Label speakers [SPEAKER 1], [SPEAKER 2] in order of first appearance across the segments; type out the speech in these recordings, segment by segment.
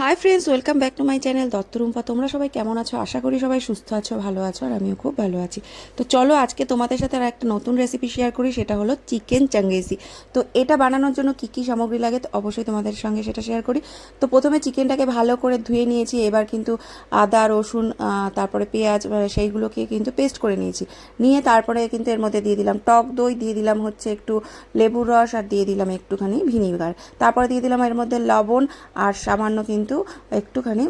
[SPEAKER 1] Hi friends welcome back to my channel Dutta Rumpa তোমরা সবাই কেমন আছো? আশা করি সবাই সুস্থ আছো, ভালো আছো, আর আমিও খুব ভালো আছি। তো চলো আজকে তোমাদের সাথে আর একটা নতুন রেসিপি শেয়ার করি, সেটা হলো চিকেন চাঙ্গেজি তো এটা বানানোর জন্য কী কী সামগ্রী লাগে? তো অবশ্যই তোমাদের সঙ্গে সেটা শেয়ার করি। তো প্রথমে চিকেনটাকে ভালো করে ধুয়ে নিয়েছি, এবার কিন্তু আদা, রসুন তারপরে পেঁয়াজ সেইগুলোকে কিন্তু পেস্ট করে নিয়েছি। নিয়ে তারপরে কিন্তু এর মধ্যে দিয়ে দিলাম টক দই, দিয়ে দিলাম হচ্ছে একটু লেবুর রস, আর দিয়ে দিলাম একটুখানি ভিনিগার। তারপরে দিয়ে দিলাম এর মধ্যে লবণ, আর সামান্য কিন্তু একটুখানি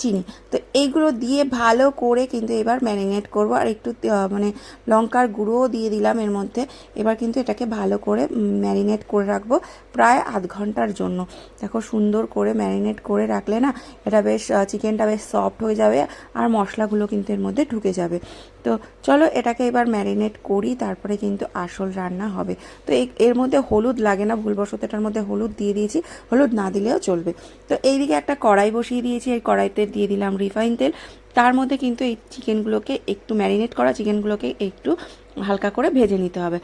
[SPEAKER 1] চিনি। তো এইগুলো দিয়ে ভালো করে কিন্তু এবার ম্যারিনেট করব। আর একটু মানে লঙ্কার গুঁড়োও দিয়ে দিলাম এর মধ্যে। এবার কিন্তু এটাকে ভালো করে ম্যারিনেট করে রাখব প্রায় আধ ঘণ্টার জন্য। দেখো সুন্দর করে ম্যারিনেট করে রাখলে না, এটা বেশ চিকেনটা বেশ সফট হয়ে যাবে আর মশলাগুলো কিন্তু এর মধ্যে ঢুকে যাবে। তো চলো এটাকে এবার ম্যারিনেট করি, তারপরে কিন্তু আসল রান্না হবে। তো এর মধ্যে হলুদ লাগে না, ভুলবশত এটার মধ্যে হলুদ দিয়ে দিয়েছি। হলুদ না দিলেও চলবে। তো এইদিকে একটা কড়াই বসিয়ে দিয়েছি, এই কড়াইতে দিয়ে দিলাম রিফাইন তেল। তার মধ্যে কিন্তু এই চিকেনগুলোকে একটু ম্যারিনেট করা, চিকেনগুলোকে একটু হালকা করে ভেজে নিতে হবে।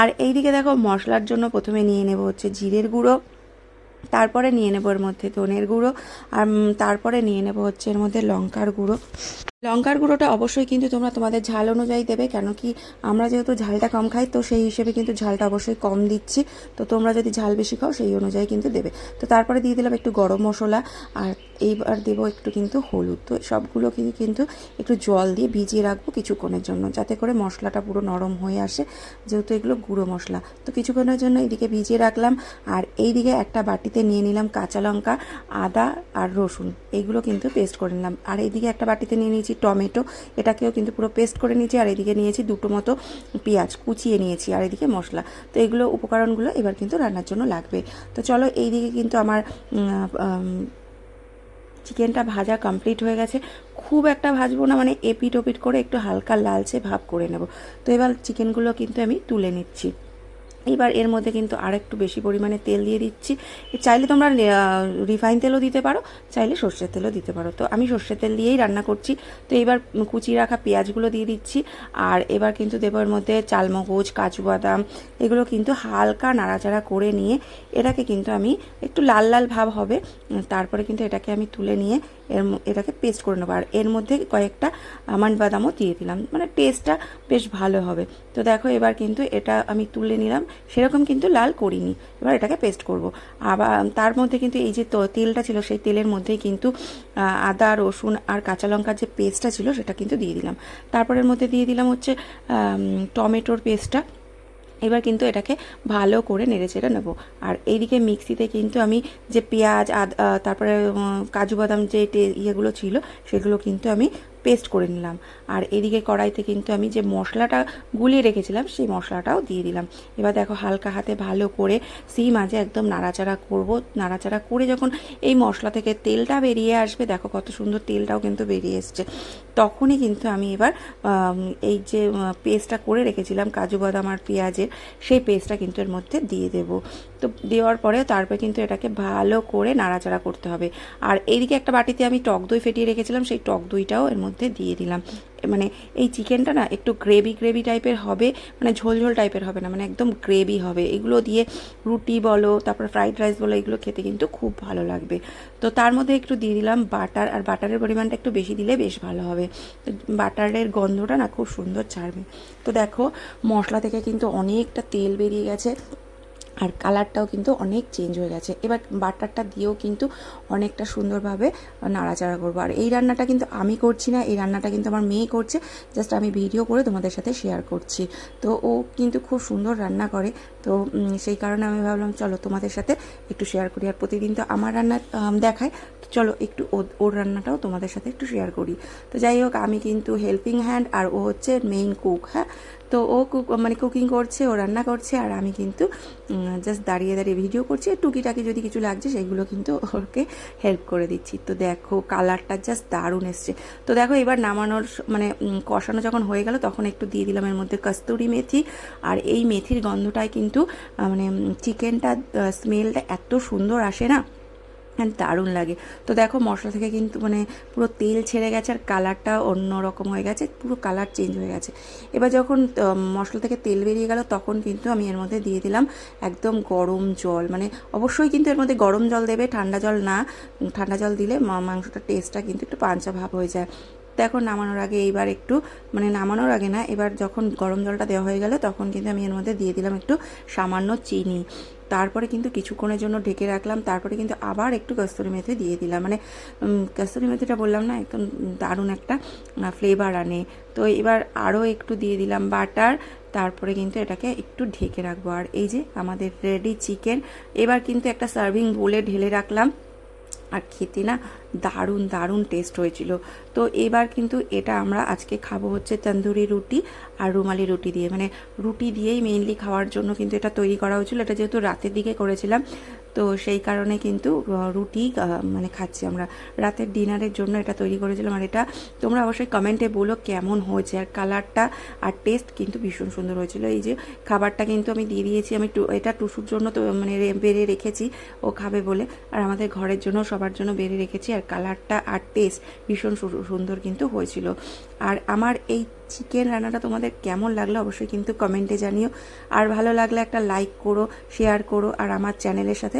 [SPEAKER 1] আর এইদিকে দেখো মশলার জন্য প্রথমে নিয়ে নেব হচ্ছে জিরের গুঁড়ো। তারপরে নিয়ে নেব এর মধ্যে ধনের গুঁড়ো, আর তারপরে নিয়ে নেব হচ্ছে এর মধ্যে লঙ্কার গুঁড়ো। লঙ্কার গুঁড়োটা অবশ্যই কিন্তু তোমরা তোমাদের ঝাল অনুযায়ী দেবে কেন কি আমরা যেহেতু ঝালটা কম খাই, তো সেই হিসেবে কিন্তু ঝালটা অবশ্যই কম দিচ্ছি। তো তোমরা যদি ঝাল বেশি খাও, সেই অনুযায়ী কিন্তু দেবে। তো তারপরে দিয়ে দিলাম একটু গরম মশলা, আর এইবার দেবো একটু কিন্তু হলুদ। তো সবগুলো কিন্তু একটু জল দিয়ে ভিজিয়ে রাখব কিছুক্ষণের জন্য, যাতে করে মশলাটা পুরো নরম হয়ে আসে, যেহেতু এগুলো গুঁড়ো মশলা। তো কিছুক্ষণের জন্য এইদিকে ভিজিয়ে রাখলাম, আর এইদিকে একটা বাটিতে নিয়ে নিলাম কাঁচা লঙ্কা, আদা আর রসুন। এইগুলো কিন্তু পেস্ট করে নিলাম। আর এইদিকে একটা বাটিতে নিয়ে নিয়েছি টমেটো, এটাকেও কিন্তু পুরো পেস্ট করে নিয়েছি, আর এদিকে নিয়েছি দুটো মতো পেঁয়াজ কুচিয়ে নিয়েছি, আর এদিকে মশলা। তো এগুলো উপকরণগুলো এবার কিন্তু রান্নার জন্য লাগবে। তো চলো এইদিকে কিন্তু আমার চিকেনটা ভাজা কমপ্লিট হয়ে গেছে। খুব একটা ভাজবো না মানে এপিট ওপিট করে একটু হালকা লালচে ভাব করে নেব। তো এবার চিকেনগুলো কিন্তু আমি তুলে নিচ্ছি। এবার এর মধ্যে কিন্তু আর একটু বেশি পরিমাণে তেল দিয়ে দিচ্ছি। চাইলে তোমরা রিফাইন তেলও দিতে পারো, চাইলে সর্ষের তেলও দিতে পারো। তো আমি সর্ষের তেল দিয়েই রান্না করছি। তো এবার কুচিয়ে রাখা পেঁয়াজগুলো দিয়ে দিচ্ছি। আর এবার কিন্তু দেবো এর মধ্যে চালমগজ কাজু বাদাম এগুলো কিন্তু হালকা নাড়াচাড়া করে নিয়ে এটাকে কিন্তু আমি একটু লাল লাল ভাব হবে। তারপরে কিন্তু এটাকে আমি তুলে নিয়ে এর এটাকে পেস্ট করে নেব। আর এর মধ্যে কয়েকটা আমন্ড বাদামও দিয়ে দিলাম। মানে টেস্টটা বেশ ভালো হবে। তো দেখো, এবার কিন্তু এটা আমি তুলে নিলাম। সেরকম কিন্তু লাল করিনি। এবার এটাকে পেস্ট করব। আবার তার মধ্যে কিন্তু এই যে তেলটা ছিল, সেই তেলের মধ্যেই কিন্তু আদা, রসুন আর কাঁচা লঙ্কার যে পেস্টটা ছিল, সেটা কিন্তু দিয়ে দিলাম। তারপরের মধ্যে দিয়ে দিলাম হচ্ছে টমেটোর পেস্টটা এবার কিন্তু এটাকে ভালো করে নেড়ে চেড়ে নেব। আর এইদিকে মিক্সিতে কিন্তু আমি যে পেঁয়াজ, আদ তারপরে কাজু বাদাম যে ইয়েগুলো ছিল, সেগুলো কিন্তু আমি পেস্ট করে নিলাম। আর এদিকে কড়াইতে কিন্তু আমি যে মশলাটা গুলিয়ে রেখেছিলাম, সেই মশলাটাও দিয়ে দিলাম। এবার দেখো হালকা হাতে ভালো করে সেই মাঝে একদম নাড়াচাড়া করব। নাড়াচাড়া করে যখন এই মশলা থেকে তেলটা বেরিয়ে আসবে, দেখো কত সুন্দর তেলটাও কিন্তু বেরিয়ে এসছে। তখনই কিন্তু আমি এবার এই যে পেস্টটা করে রেখেছিলাম, কাজু বাদাম আর পেঁয়াজের, সেই পেস্টটা কিন্তু এর মধ্যে দিয়ে দেব। তো দেওয়ার পরে তারপরে কিন্তু এটাকে ভালো করে নাড়াচাড়া করতে হবে। আর এইদিকে একটা বাটিতে আমি টক দই ফেটিয়ে রেখেছিলাম, সেই টক দইটাও এর মধ্যে দিয়ে দিলাম। মানে এই চিকেনটা না একটু গ্রেভি গ্রেভি টাইপের হবে মানে ঝোল ঝোল টাইপের হবে না মানে একদম গ্রেভি হবে। এগুলো দিয়ে রুটি বলো, তারপর ফ্রাইড রাইস বলো, এগুলো খেতে কিন্তু খুব ভালো লাগবে। তো তার মধ্যে একটু দিয়ে দিলাম বাটার আর বাটারের পরিমাণটা একটু বেশি দিলে বেশ ভালো হবে। তো বাটারের গন্ধটা না খুব সুন্দর ছাড়বে। তো দেখো মশলা থেকে কিন্তু অনেকটা তেল বেরিয়ে গেছে। আর কালারটাও কিন্তু অনেক চেঞ্জ হয়ে গেছে। এবার বাটারটা দিয়েও কিন্তু অনেকটা সুন্দরভাবে নাড়াচাড়া করব। আর এই রান্নাটা কিন্তু আমি করছি না, এই রান্নাটা কিন্তু আমার মেয়ে করছে। জাস্ট আমি ভিডিও করে তোমাদের সাথে শেয়ার করছি। তো ও কিন্তু খুব সুন্দর রান্না করে। তো সেই কারণে আমি ভাবলাম, চলো তোমাদের সাথে একটু শেয়ার করি। আর প্রতিদিন তো আমার রান্না দেখায় চলো একটু ওর রান্নাটাও তোমাদের সাথে একটু শেয়ার করি। তো যাই হোক, আমি কিন্তু হেল্পিং হ্যান্ড আর ও হচ্ছে মেইন কুক হ্যাঁ? তো ও কুক মানে কুকিং করছে, ও রান্না করছে, আর আমি কিন্তু জাস্ট দাঁড়িয়ে দাঁড়িয়ে ভিডিও করছি। টুকিটাকি যদি কিছু লাগছে, সেগুলো কিন্তু ওকে হেল্প করে দিচ্ছি। তো দেখো কালারটা জাস্ট দারুণ এসছে। তো দেখো, এবার নামানোর মানে কষানো যখন হয়ে গেল, তখন একটু দিয়ে দিলাম এর মধ্যে কস্তুরি মেথি। আর এই মেথির গন্ধটায় কিন্তু আহ, মানে চিকেনটা স্মেলটা এত সুন্দর আসে না? আর দারুণ লাগে। তো দেখো মশলা থেকে কিন্তু মানে পুরো তেল ছেড়ে গেছে আর কালারটা অন্য রকম হয়ে গেছে পুরো কালার চেঞ্জ হয়ে গেছে। এবার যখন মশলা থেকে তেল বেরিয়ে গেল তখন কিন্তু আমি এর মধ্যে দিয়ে দিলাম একদম গরম জল। মানে অবশ্যই কিন্তু এর মধ্যে গরম জল দেবে ঠান্ডা জল না ঠান্ডা জল দিলে মাংসটার টেস্টটা কিন্তু একটু পাঞ্চা ভাব হয়ে যায়। দেখো নামানোর আগে এইবার একটু মানে নামানোর আগে না, এবার যখন গরম জলটা দেওয়া হয়ে গেল তখন কিন্তু আমি এর মধ্যে দিয়ে দিলাম একটু সামান্য চিনি। তারপরে কিন্তু কিছুক্ষণের জন্য ঢেকে রাখলাম, তারপরে কিন্তু আবার একটু কস্তুরি মেথি দিয়ে দিলাম। মানে কস্তুরি মেথিটা বললাম না, একদম দারুণ একটা ফ্লেভার আনে। তো এবার আরও একটু দিয়ে দিলাম বাটার তারপরে কিন্তু এটাকে একটু ঢেকে রাখব। আর এই যে আমাদের রেডি চিকেন এবার কিন্তু একটা সার্ভিং বোলে ঢেলে রাখলাম। আর খেতে না দারুণ দারুণ টেস্ট হয়েছিল। তো এবার কিন্তু এটা আমরা আজকে খাব হচ্ছে তন্দুরি রুটি আর রুমালি রুটি দিয়ে। মানে রুটি দিয়েই মেইনলি খাওয়ার জন্য কিন্তু এটা তৈরি করা হয়েছিল। এটা যেহেতু রাতের দিকে করেছিলাম তো সেই কারণে কিন্তু রুটি মানে খাচ্ছি আমরা। রাতের ডিনারের জন্য এটা তৈরি করেছিলাম আর এটা তোমরা অবশ্যই কমেন্টে বলো কেমন হয়েছে। আর কালারটা আর টেস্ট কিন্তু ভীষণ সুন্দর হয়েছিল। এই যে খাবারটা কিন্তু আমি দিয়ে দিয়েছি, আমি এটা টুসুর জন্য তো মানে বেড়ে রেখেছি, ও খাবে বলে। আর আমাদের ঘরের জন্য, সবার জন্য বেড়ে রেখেছি। আর কালারটা আর টেস্ট ভীষণ সুন্দর কিন্তু হয়েছিল। আর আমার এই চিকেন রান্নাটা তোমাদের কেমন লাগল অবশ্যই কিন্তু কমেন্টে জানিও। আর ভালো লাগলে একটা লাইক করো শেয়ার করো, আর আমার চ্যানেলের সাথে